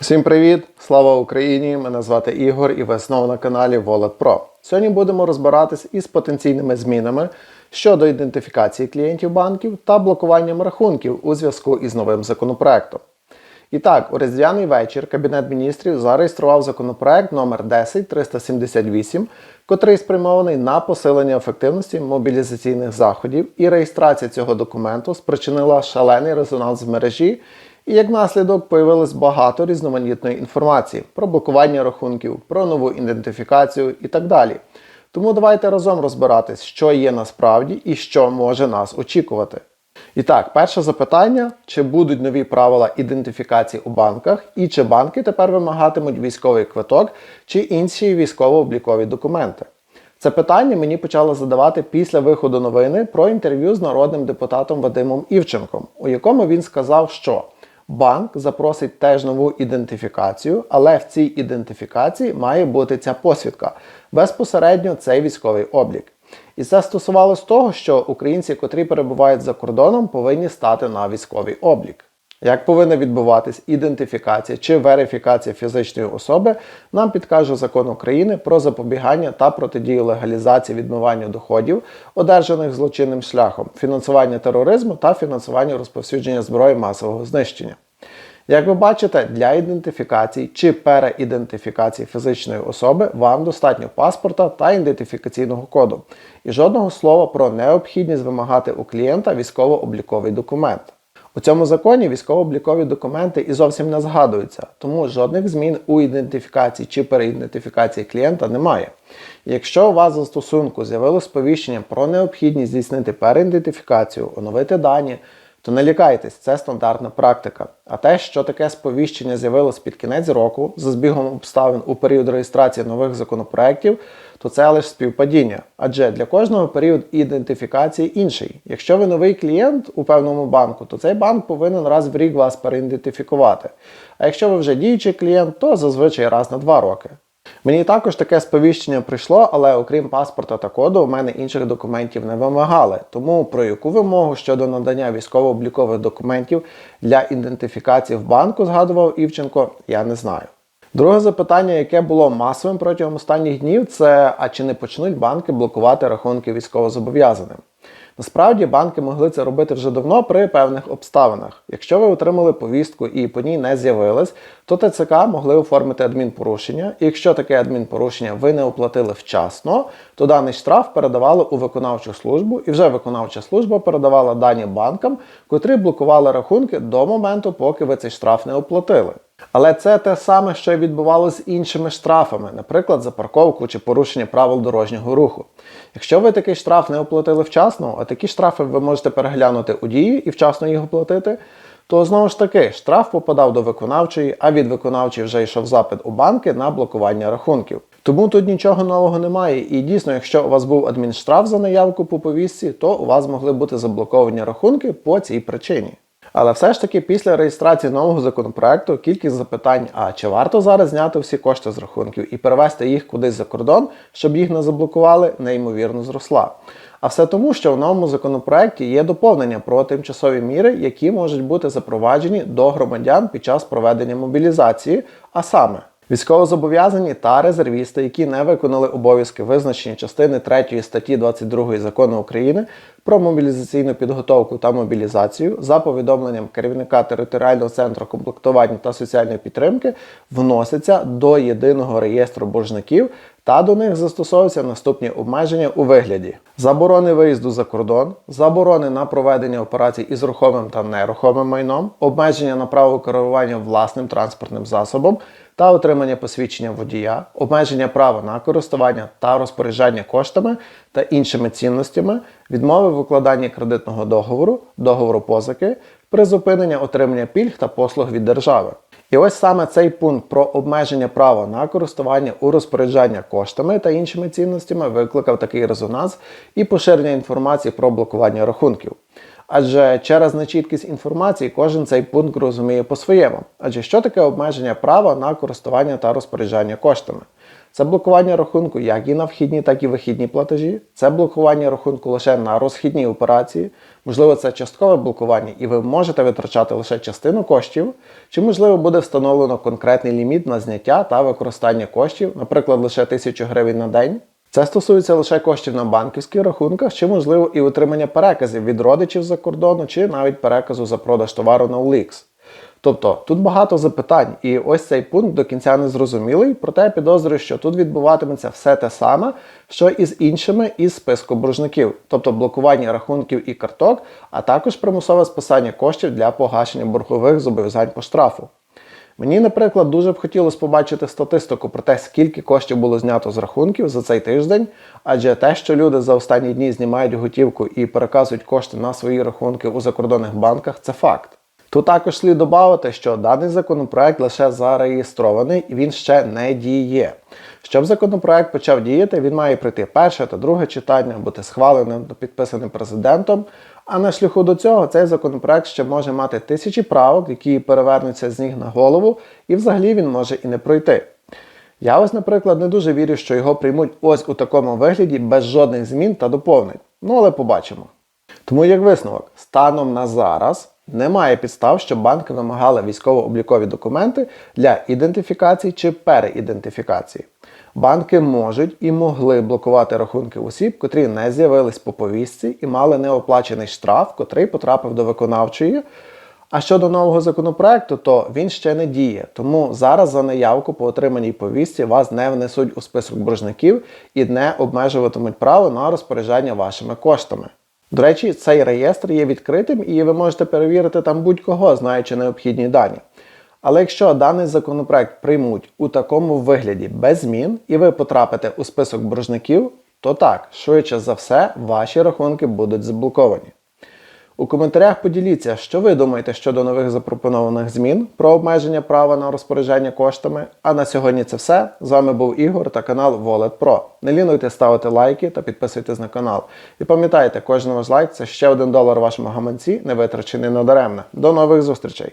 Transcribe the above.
Всім привіт! Слава Україні! Мене звати Ігор і ви знову на каналі Wallet Pro. Сьогодні будемо розбиратись із потенційними змінами щодо ідентифікації клієнтів банків та блокуванням рахунків у зв'язку із новим законопроектом. І так, у різдвяний вечір Кабінет міністрів зареєстрував законопроект номер 10378, котрий спрямований на посилення ефективності мобілізаційних заходів, і реєстрація цього документу спричинила шалений резонанс в мережі. І як наслідок появилось багато різноманітної інформації про блокування рахунків, про нову ідентифікацію і так далі. Тому давайте разом розбиратись, що є насправді і що може нас очікувати. І так, перше запитання: чи будуть нові правила ідентифікації у банках, і чи банки тепер вимагатимуть військовий квиток чи інші військово-облікові документи? Це питання мені почали задавати після виходу новини про інтерв'ю з народним депутатом Вадимом Івченком, у якому він сказав, що банк запросить теж нову ідентифікацію, але в цій ідентифікації має бути ця посвідка безпосередньо цей військовий облік. І це стосувалося того, що українці, котрі перебувають за кордоном, повинні стати на військовий облік. Як повинна відбуватись ідентифікація чи верифікація фізичної особи, нам підкаже закон України про запобігання та протидію легалізації відмивання доходів, одержаних злочинним шляхом, фінансування тероризму та фінансування розповсюдження зброї масового знищення. Як ви бачите, для ідентифікації чи переідентифікації фізичної особи вам достатньо паспорта та ідентифікаційного коду. І жодного слова про необхідність вимагати у клієнта військово-обліковий документ. У цьому законі військово-облікові документи і зовсім не згадуються, тому жодних змін у ідентифікації чи переідентифікації клієнта немає. Якщо у вас застосунку з'явилось сповіщення про необхідність здійснити переідентифікацію, оновити дані, то не лякайтесь, це стандартна практика. А те, що таке сповіщення з'явилось під кінець року за збігом обставин у період реєстрації нових законопроєктів, то це лише співпадіння. Адже для кожного період ідентифікації інший. Якщо ви новий клієнт у певному банку, то цей банк повинен раз в рік вас переідентифікувати. А якщо ви вже діючий клієнт, то зазвичай раз на два роки. Мені також таке сповіщення прийшло, але окрім паспорта та коду, у мене інших документів не вимагали. Тому про яку вимогу щодо надання військово-облікових документів для ідентифікації в банку згадував Івченко, я не знаю. Друге запитання, яке було масовим протягом останніх днів, це а чи не почнуть банки блокувати рахунки військовозобов'язаним? Насправді банки могли це робити вже давно при певних обставинах. Якщо ви отримали повістку і по ній не з'явились, то ТЦК могли оформити адмінпорушення. І якщо таке адмінпорушення ви не оплатили вчасно, то даний штраф передавали у виконавчу службу, і вже виконавча служба передавала дані банкам, котрі блокували рахунки до моменту, поки ви цей штраф не оплатили. Але це те саме, що й відбувалося з іншими штрафами, наприклад, за парковку чи порушення правил дорожнього руху. Якщо ви такий штраф не оплатили вчасно, а такі штрафи ви можете переглянути у дії і вчасно їх оплатити, то знову ж таки штраф попадав до виконавчої, а від виконавчої вже йшов запит у банки на блокування рахунків. Тому тут нічого нового немає. І дійсно, якщо у вас був адмінштраф за наявку по повістці, то у вас могли бути заблоковані рахунки по цій причині. Але все ж таки після реєстрації нового законопроекту кількість запитань, а чи варто зараз зняти всі кошти з рахунків і перевести їх кудись за кордон, щоб їх не заблокували, неймовірно зросла. А все тому, що в новому законопроекті є доповнення про тимчасові міри, які можуть бути запроваджені до громадян під час проведення мобілізації, а саме Військовозобов'язані та резервісти, які не виконали обов'язки визначені частини 3 статті 22 закону України про мобілізаційну підготовку та мобілізацію за повідомленням керівника територіального центру комплектування та соціальної підтримки, вносяться до єдиного реєстру боржників та до них застосовуються наступні обмеження у вигляді заборони виїзду за кордон, заборони на проведення операцій із рухомим та нерухомим майном, обмеження на право керування власним транспортним засобом та отримання посвідчення водія, обмеження права на користування та розпоряджання коштами та іншими цінностями, відмови в укладанні кредитного договору, договору позики, призупинення отримання пільг та послуг від держави. І ось саме цей пункт про обмеження права на користування у розпорядження коштами та іншими цінностями викликав такий резонанс і поширення інформації про блокування рахунків. Адже через нечіткість інформації кожен цей пункт розуміє по-своєму. Адже що таке обмеження права на користування та розпоряджання коштами? Це блокування рахунку як і на вхідні, так і вихідні платежі. Це блокування рахунку лише на розхідні операції. Можливо, це часткове блокування, і ви можете витрачати лише частину коштів, чи можливо буде встановлено конкретний ліміт на зняття та використання коштів, наприклад, лише 1000 гривень на день. Це стосується лише коштів на банківських рахунках, чи можливо і отримання переказів від родичів за кордону, чи навіть переказу за продаж товару на OLX. Тобто тут багато запитань, і ось цей пункт до кінця не зрозумілий, проте я підозрюю, що тут відбуватиметься все те саме, що і з іншими із списку боржників, тобто блокування рахунків і карток, а також примусове списання коштів для погашення боргових зобов'язань по штрафу. Мені, наприклад, дуже б хотілося побачити статистику про те, скільки коштів було знято з рахунків за цей тиждень, адже те, що люди за останні дні знімають готівку і переказують кошти на свої рахунки у закордонних банках, це факт. Тут також слід додати, що даний законопроект лише зареєстрований і він ще не діє. Щоб законопроект почав діяти, він має пройти перше та друге читання, бути схваленим та підписаним президентом. А на шляху до цього цей законопроект ще може мати тисячі правок, які перевернуться з ніг на голову, і взагалі він може і не пройти. Я ось, наприклад, не дуже вірю, що його приймуть ось у такому вигляді без жодних змін та доповнень. Ну але побачимо. Тому як висновок, станом на зараз немає підстав, щоб банки вимагали військово-облікові документи для ідентифікації чи переідентифікації. Банки можуть і могли блокувати рахунки осіб, котрі не з'явились по повістці і мали неоплачений штраф, котрий потрапив до виконавчої. А щодо нового законопроекту, то він ще не діє, тому зараз за наявку по отриманій повістці вас не внесуть у список боржників і не обмежуватимуть право на розпорядження вашими коштами. До речі, цей реєстр є відкритим і ви можете перевірити там будь-кого, знаючи необхідні дані. Але якщо даний законопроект приймуть у такому вигляді без змін і ви потрапите у список боржників, то так, швидше за все, ваші рахунки будуть заблоковані. У коментарях поділіться, що ви думаєте щодо нових запропонованих змін про обмеження права на розпорядження коштами. А на сьогодні це все. З вами був Ігор та канал Wallet Pro. Не лінуйте ставити лайки та підписуйтесь на канал. І пам'ятайте, кожен ваш лайк це ще один долар вашому гаманці, не витрачений надаремно. До нових зустрічей!